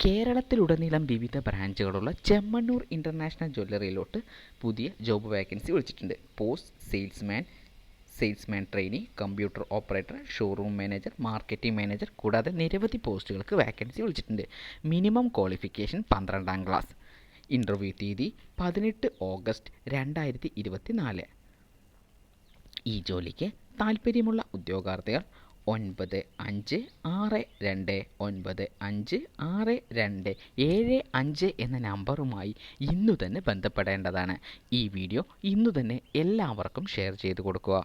കേരളത്തിലുടനീളം വിവിധ ബ്രാഞ്ചുകളുള്ള ചെമ്മണ്ണൂർ ഇന്റർനാഷണൽ ജ്വല്ലറിയിലോട്ട് പുതിയ ജോബ് വേക്കൻസി വിളിച്ചിട്ടുണ്ട്. Post salesman salesman trainee computer operator showroom manager marketing manager കൂടാതെ നിരവധി പോസ്റ്റുകൾക്ക് വേക്കൻസി വിളിച്ചിട്ടുണ്ട്. മിനിമം ക്വാളിഫിക്കേഷൻ പന്ത്രണ്ടാം ക്ലാസ്. ഇന്റർവ്യൂ തീയതി പതിനെട്ട് ഓഗസ്റ്റ് രണ്ടായിരത്തി ഇരുപത്തി നാല് ഈ ജോലിക്ക് താൽപ്പര്യമുള്ള ഉദ്യോഗാർത്ഥികൾ ഒൻപത് അഞ്ച് ആറ് രണ്ട് ഒൻപത് അഞ്ച് ആറ് രണ്ട് ഏഴ് അഞ്ച് എന്ന നമ്പറുമായി ഇന്നു തന്നെ ബന്ധപ്പെടേണ്ടതാണ്. ഈ വീഡിയോ ഇന്നു തന്നെ എല്ലാവർക്കും ഷെയർ ചെയ്ത് കൊടുക്കുക.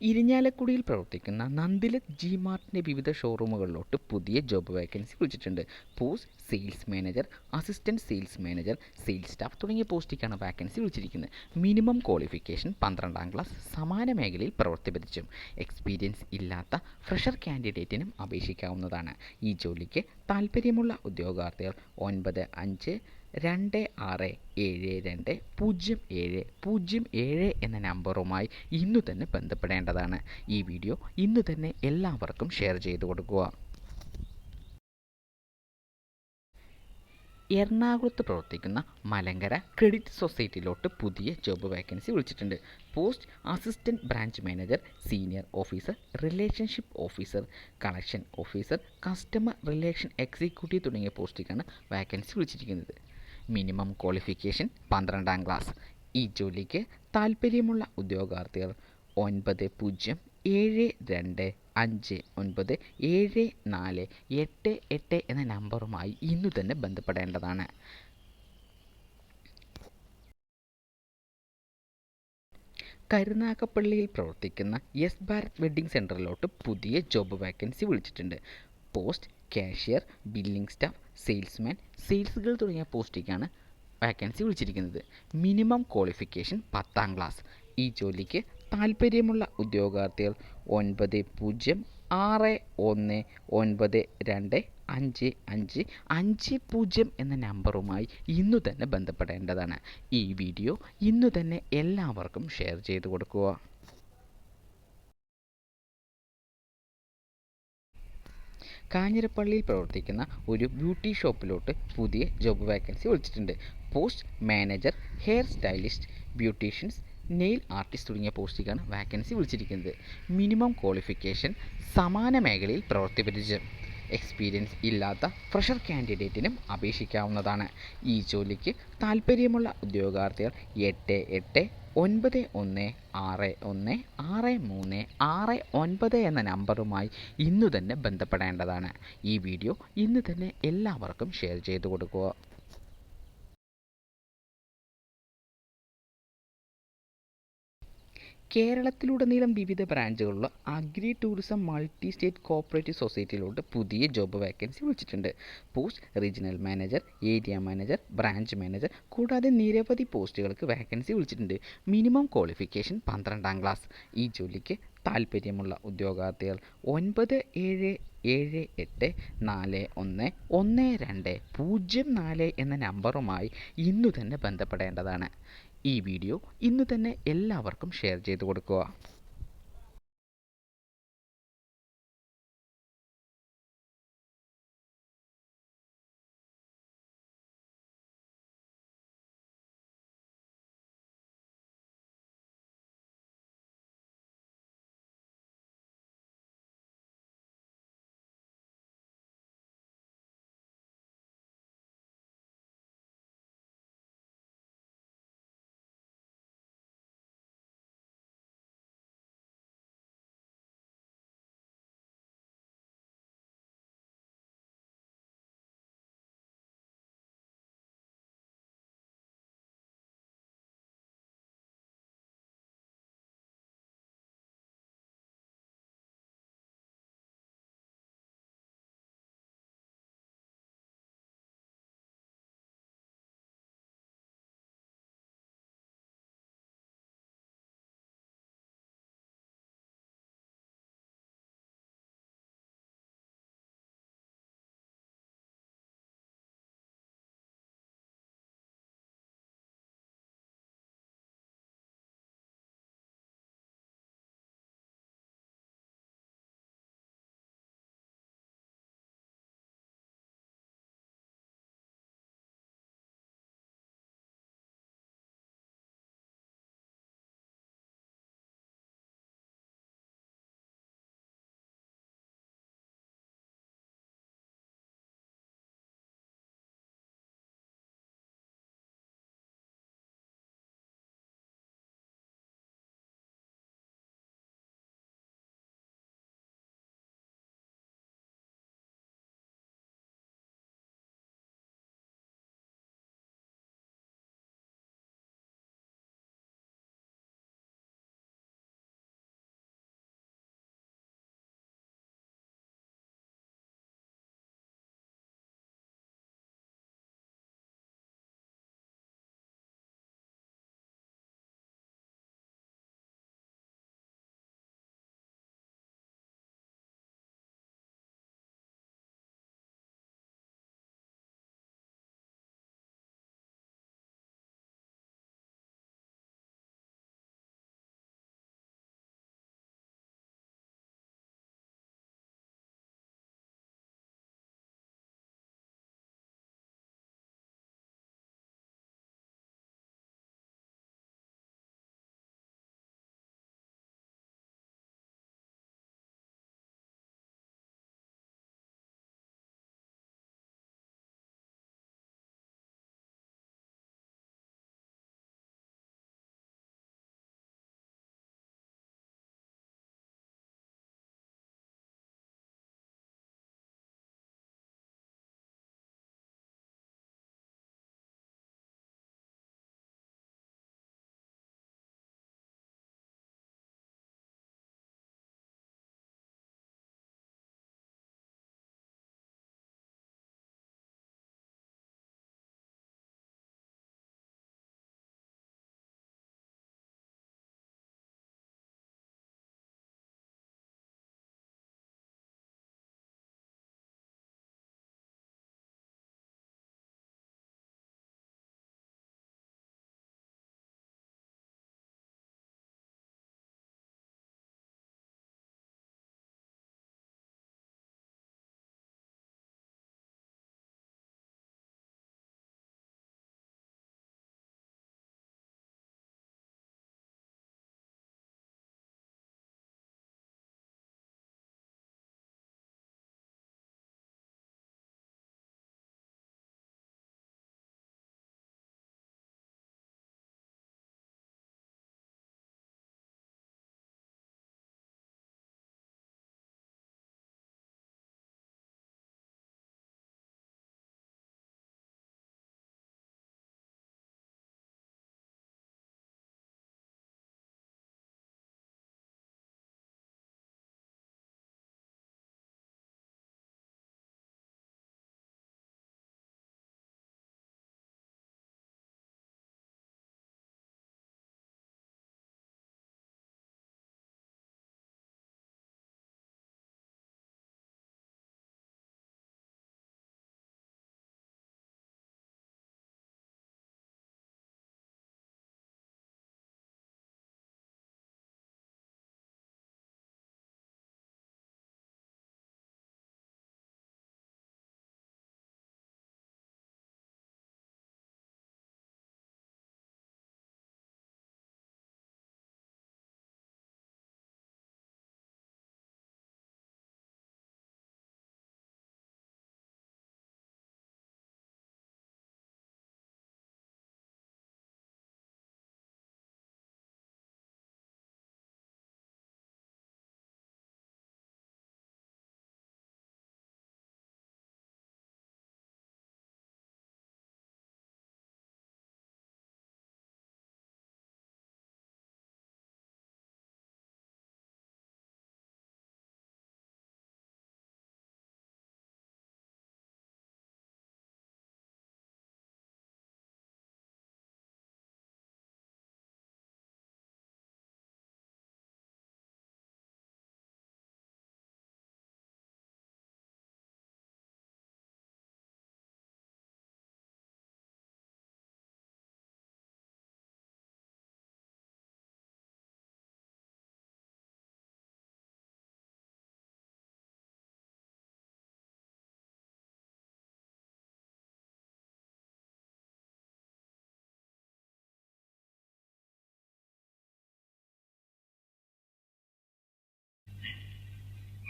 ഇരിഞ്ഞാലക്കുടിയിൽ പ്രവർത്തിക്കുന്ന നന്ദിലത് ജി മാർട്ടിന്റെ വിവിധ ഷോറൂമുകളിലോട്ട് പുതിയ ജോബ് വേക്കൻസി വിളിച്ചിട്ടുണ്ട്. Post sales manager assistant sales manager sales staff തുടങ്ങിയ പോസ്റ്റിക്കാണ് വാക്കൻസി വിളിച്ചിരിക്കുന്നത്. മിനിമം ക്വാളിഫിക്കേഷൻ പന്ത്രണ്ടാം ക്ലാസ് സമാന മേഖലയിൽ പ്രവൃത്തി പരിചയം എക്സ്പീരിയൻസ് ഇല്ലാത്ത ഫ്രഷർ കാൻഡിഡേറ്റിനും അപേക്ഷിക്കാവുന്നതാണ്. ഈ ജോലിക്ക് താൽപ്പര്യമുള്ള ഉദ്യോഗാർത്ഥികൾ ഒൻപത് അഞ്ച് രണ്ട് ആറ് ഏഴ് രണ്ട് പൂജ്യം ഏഴ് പൂജ്യം ഏഴ് എന്ന നമ്പറുമായി ഇന്നു തന്നെ ബന്ധപ്പെടേണ്ടതാണ്. ഈ വീഡിയോ ഇന്ന് തന്നെ എല്ലാവർക്കും ഷെയർ ചെയ്തു കൊടുക്കുക. എറണാകുളത്ത് പ്രവർത്തിക്കുന്ന മലങ്കര ക്രെഡിറ്റ് സൊസൈറ്റിയിലോട്ട് പുതിയ ജോബ് വേക്കൻസി വിളിച്ചിട്ടുണ്ട്. Post assistant branch manager senior officer relationship officer collection officer customer relation executive തുടങ്ങിയ പോസ്റ്റിലേക്കാണ് വേക്കൻസി വിളിച്ചിരിക്കുന്നത്. മിനിമം ക്വാളിഫിക്കേഷൻ പന്ത്രണ്ടാം ക്ലാസ്. ഈ ജോലിക്ക് താൽപ്പര്യമുള്ള ഉദ്യോഗാർത്ഥികൾ ഒൻപത് പൂജ്യം ഏഴ് രണ്ട് അഞ്ച് ഒൻപത് ഏഴ് നാല് എട്ട് എട്ട് എന്ന നമ്പറുമായി ഇന്നു തന്നെ ബന്ധപ്പെടേണ്ടതാണ്. കരുനാഗപ്പള്ളിയിൽ പ്രവർത്തിക്കുന്ന യെസ് ഭാരത് വെഡ്ഡിംഗ് സെന്ററിലോട്ട് പുതിയ ജോബ് വാക്കൻസി വിളിച്ചിട്ടുണ്ട്. Post cashier billing staff salesman sales girl തുടങ്ങിയ പോസ്റ്റിലേക്കാണ് വാക്കൻസി വിളിച്ചിരിക്കുന്നത്. മിനിമം ക്വാളിഫിക്കേഷൻ പത്താം ക്ലാസ് ഈ ജോലിക്ക് താൽപ്പര്യമുള്ള ഉദ്യോഗാർത്ഥികൾ ഒൻപത് പൂജ്യം ആറ് ഒന്ന് ഒൻപത് രണ്ട് അഞ്ച് അഞ്ച് അഞ്ച് പൂജ്യം എന്ന നമ്പറുമായി ഇന്നു തന്നെ ബന്ധപ്പെടേണ്ടതാണ്. ഈ വീഡിയോ ഇന്നു തന്നെ എല്ലാവർക്കും ഷെയർ ചെയ്ത് കൊടുക്കുക. കാഞ്ഞിരപ്പള്ളിയിൽ പ്രവർത്തിക്കുന്ന ഒരു ബ്യൂട്ടി ഷോപ്പിലോട്ട് പുതിയ ജോബ് വേക്കൻസി വിളിച്ചിട്ടുണ്ട്. Post manager hair stylist beauticians nail artist തുടങ്ങിയ പോസ്റ്റിലേക്കാണ് വാക്കൻസി വിളിച്ചിരിക്കുന്നത്. മിനിമം ക്വാളിഫിക്കേഷൻ സമാന മേഖലയിൽ പ്രവൃത്തി പരിചയം. എക്സ്പീരിയൻസ് ഇല്ലാത്ത ഫ്രഷർ കാൻഡിഡേറ്റിനും അപേക്ഷിക്കാവുന്നതാണ്. ഈ ജോലിക്ക് താൽപ്പര്യമുള്ള ഉദ്യോഗാർത്ഥികൾ എട്ട് എട്ട് ഒൻപത് ഒന്ന് ആറ് ഒന്ന് ആറ് മൂന്ന് ആറ് ഒൻപത് എന്ന നമ്പറുമായി ഇന്നു തന്നെ ബന്ധപ്പെടേണ്ടതാണ്. ഈ വീഡിയോ ഇന്ന് തന്നെ എല്ലാവർക്കും ഷെയർ ചെയ്തു കൊടുക്കുക. കേരളത്തിലുടനീളം വിവിധ ബ്രാഞ്ചുകളുള്ള agri tourism multi state cooperative സൊസൈറ്റിയിലോട്ട് പുതിയ ജോബ് വേക്കൻസി വിളിച്ചിട്ടുണ്ട്. Post regional manager area manager branch manager കൂടാതെ നിരവധി പോസ്റ്റുകൾക്ക് വേക്കൻസി വിളിച്ചിട്ടുണ്ട്. മിനിമം ക്വാളിഫിക്കേഷൻ പന്ത്രണ്ടാം ക്ലാസ്. ഈ ജോലിക്ക് താല്പര്യമുള്ള ഉദ്യോഗാർത്ഥികൾ ഒൻപത് ഏഴ് ഏഴ് എട്ട് നാല് ഒന്ന് ഒന്ന് രണ്ട് പൂജ്യം നാല് എന്ന നമ്പറുമായി ഇന്നു തന്നെ ബന്ധപ്പെടേണ്ടതാണ്. ഈ വീഡിയോ ഇന്ന് തന്നെ എല്ലാവർക്കും ഷെയർ ചെയ്ത് കൊടുക്കുക.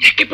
झटके